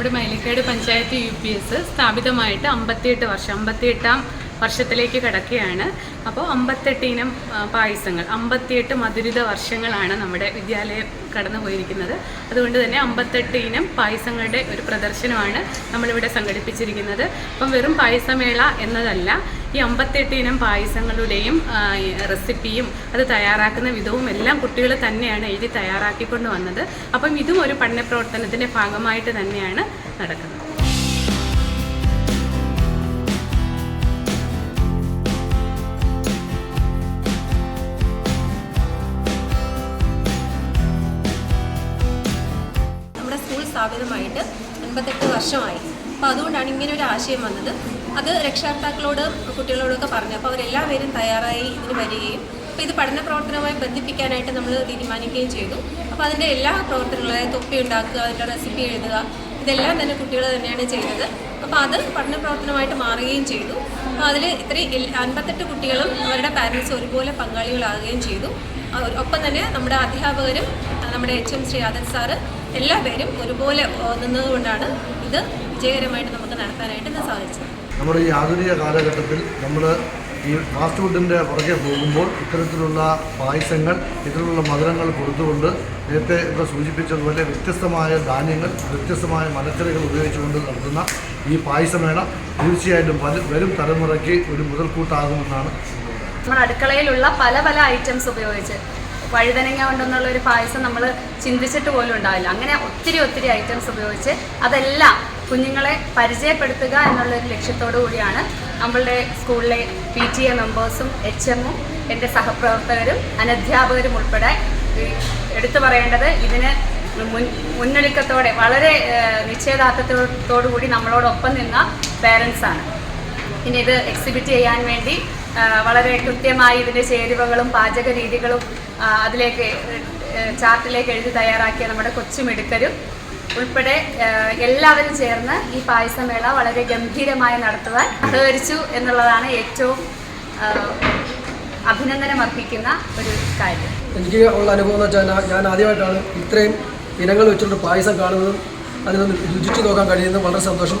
നമ്മുടെ Mylikkad panchayat U P S സ്ഥാപിതമായിട്ട് അമ്പത്തിയെട്ട് വർഷം അമ്പത്തിയെട്ടാം വർഷത്തിലേക്ക് കിടക്കുകയാണ്. അപ്പോൾ അമ്പത്തെട്ട് ഇനം ആ, പായസങ്ങൾ അമ്പത്തിയെട്ട് മധുരിത വർഷങ്ങളാണ് നമ്മുടെ വിദ്യാലയം കടന്നു പോയിരിക്കുന്നത് അതുകൊണ്ട് തന്നെ അമ്പത്തെട്ട് ഇനം പായസങ്ങളുടെ ഒരു പ്രദർശനമാണ് നമ്മളിവിടെ സംഘടിപ്പിച്ചിരിക്കുന്നത്. അപ്പം വെറും പായസമേള എന്നതല്ല ഈ അമ്പത്തെട്ട് ഇനം പായസങ്ങളുടെയും റെസിപ്പിയും അത് തയ്യാറാക്കുന്ന വിധവും എല്ലാം കുട്ടികൾ തന്നെയാണ് എഴുതി തയ്യാറാക്കിക്കൊണ്ട് വന്നത്. അപ്പം ഇതും ഒരു പഠന പ്രവർത്തനത്തിന്റെ ഭാഗമായിട്ട് തന്നെയാണ് നടക്കുന്നത്. സ്ഥാപിതമായിട്ട് അൻപത്തെട്ട് വർഷമായി. അപ്പോൾ അതുകൊണ്ടാണ് ഇങ്ങനെ ഒരു ആശയം വന്നത്. അത് രക്ഷകർത്താക്കളോട് കുട്ടികളോടൊക്കെ പറഞ്ഞു. അപ്പോൾ അവരെല്ലാവരും തയ്യാറായി ഇതിന് വരികയും അപ്പോൾ ഇത് പഠന പ്രവർത്തനവുമായി ബന്ധിപ്പിക്കാനായിട്ട് നമ്മൾ തീരുമാനിക്കുകയും ചെയ്തു. അപ്പോൾ അതിന്റെ എല്ലാ പ്രവർത്തനങ്ങളും തൊപ്പി ഉണ്ടാക്കുക അതിന്റെ റെസിപ്പി എഴുതുക ഇതെല്ലാം തന്നെ കുട്ടികൾ തന്നെയാണ് ചെയ്തത് അപ്പോൾ അത് പഠന പ്രവർത്തനമായിട്ട് മാറുകയും ചെയ്തു. അതിൽ ഇത്രയും അൻപത്തെട്ട് കുട്ടികളും അവരുടെ പാരൻസ് ഒരുപോലെ പങ്കാളികളാകുകയും ചെയ്തു. ഒപ്പം തന്നെ നമ്മുടെ അധ്യാപകരും നമ്മുടെ എച്ച് എം ആദൻ സാറ് എല്ലാ പേരും ഒരുപോലെ നിന്നതുകൊണ്ടാണ് ഇത് വിജയകരമായിട്ട് നമുക്ക് നടത്താനായിട്ട് സാധിച്ചത്. നമ്മുടെ ഈ ആധുനിക കാലഘട്ടത്തിൽ നമ്മൾ ഈ ഫാസ്റ്റ് ഫുഡിന്റെ പുറകെ പോകുമ്പോൾ ഇത്തരത്തിലുള്ള പായസങ്ങൾ ഇത്തരത്തിലുള്ള മധുരങ്ങൾ കൊടുത്തുകൊണ്ട് നേരത്തെ ഇവിടെ സൂചിപ്പിച്ചതുപോലെ വ്യത്യസ്തമായ ധാന്യങ്ങൾ വ്യത്യസ്തമായ മലക്കറികൾ ഉപയോഗിച്ചുകൊണ്ട് നടത്തുന്ന ഈ പായസമേള തീർച്ചയായിട്ടും പല വരും തലമുറയ്ക്ക് ഒരു മുതൽക്കൂട്ടാകുമെന്നാണ് നമ്മുടെ അടുക്കളയിലുള്ള പല പല ഐറ്റംസ് ഉപയോഗിച്ച് വഴുതനങ്ങ കൊണ്ടെന്നുള്ള ഒരു പായസം നമ്മൾ ചിന്തിച്ചിട്ട് പോലും ഉണ്ടാവില്ല. അങ്ങനെ ഒത്തിരി ഒത്തിരി ഐറ്റംസ് ഉപയോഗിച്ച് അതെല്ലാം കുഞ്ഞുങ്ങളെ പരിചയപ്പെടുത്തുക എന്നുള്ളൊരു ലക്ഷ്യത്തോടു കൂടിയാണ് നമ്മളുടെ സ്കൂളിലെ പി ടി എ മെമ്പേഴ്സും എച്ച് എമ്മും എന്റെ സഹപ്രവർത്തകരും അനധ്യാപകരും ഉൾപ്പെടെ എടുത്തു പറയേണ്ടത് ഇതിന് മുൻ മുന്നൊരുക്കത്തോടെ വളരെ നിശ്ചയദാർഢ്യത്തോടു കൂടി നമ്മളോടൊപ്പം നിന്ന പേരൻസാണ് ഇനി ഇത് എക്സിബിറ്റ് ചെയ്യാൻ വേണ്ടി വളരെ കൃത്യമായി ഇതിന്റെ ചേരുവകളും പാചക രീതികളും അതിലേക്ക് ചാർട്ടിലേക്ക് എഴുതി തയ്യാറാക്കിയ നമ്മുടെ കൊച്ചു കൊച്ചുമിടുക്കരും ഉൾപ്പെടെ എല്ലാവരും ചേർന്ന് ഈ പായസമേള വളരെ ഗംഭീരമായി നടത്തുവാൻ സഹകരിച്ചു എന്നുള്ളതാണ് ഏറ്റവും അഭിനന്ദനം അർപ്പിക്കുന്ന ഒരു കാര്യം. എനിക്ക് ഉള്ള അനുഭവം എന്ന് വെച്ചാൽ ഞാൻ ആദ്യമായിട്ടാണ് ഇത്രയും ഇനങ്ങൾ വെച്ചുകൊണ്ട് പായസം കാണുന്നതും അതിനൊന്ന് രുചിച്ചു നോക്കാൻ കഴിയുന്നതും വളരെ സന്തോഷം.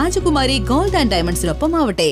രാജകുമാരി ഗോൾഡ് ആൻഡ് ഡയമണ്ട്സിനൊപ്പം ആവട്ടെ